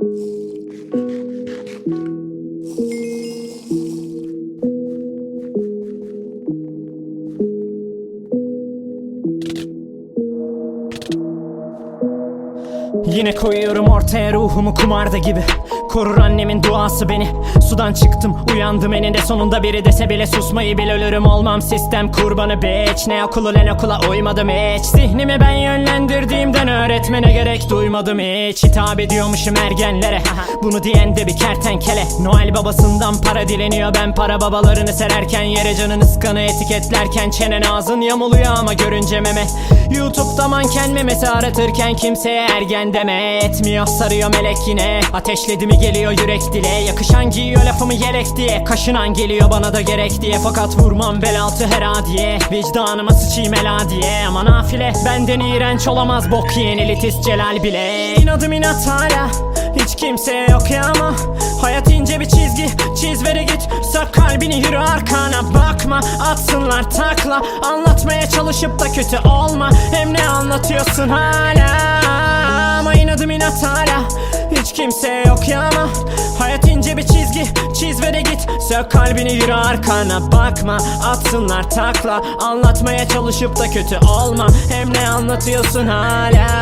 Thank you. Yine koyuyorum ortaya ruhumu kumarda gibi. Korur annemin duası beni. Sudan çıktım uyandım eninde sonunda. Biri dese bile susmayı bil ölürüm. Olmam sistem kurbanı bitch. Ne okulu ne okula uymadım hiç. Zihnimi ben yönlendirdiğimden öğretmene gerek duymadım hiç. Hitap ediyormuşum ergenlere. Bunu diyen de bir kertenkele. Noel babasından para dileniyor. Ben para babalarını sererken Yere canın ıskanı etiketlerken Çenen ağzın yamuluyor ama görünce meme. Youtube'da manken memesi aratırken kimseye ergen deme. Etmiyor sarıyor melek yine. Ateşledi mi geliyor yürek dile. Yakışan giyiyor lafımı yelek diye. Kaşınan geliyor bana da gerek diye. Fakat vurmam bel altı her adiye Vicdanıma sıçayım ela diye. Aman afile benden iğrenç olamaz Bok yiyen elitist Celal bile. İnadım inat hala hiç kimseye yok ya ama. Hayat ince bir çizgi Çiz veri git. Sök kalbini yürü arkana bakma. Atsınlar takla Anlatmaya çalışıp da kötü olma. Hem ne anlatıyorsun hala Hiç kimseye yok ya ama Hayat ince bir çizgi Çiz veri git. Sök kalbini yürü arkana bakma. Atsınlar takla Anlatmaya çalışıp da kötü olma. Hem ne anlatıyorsun hala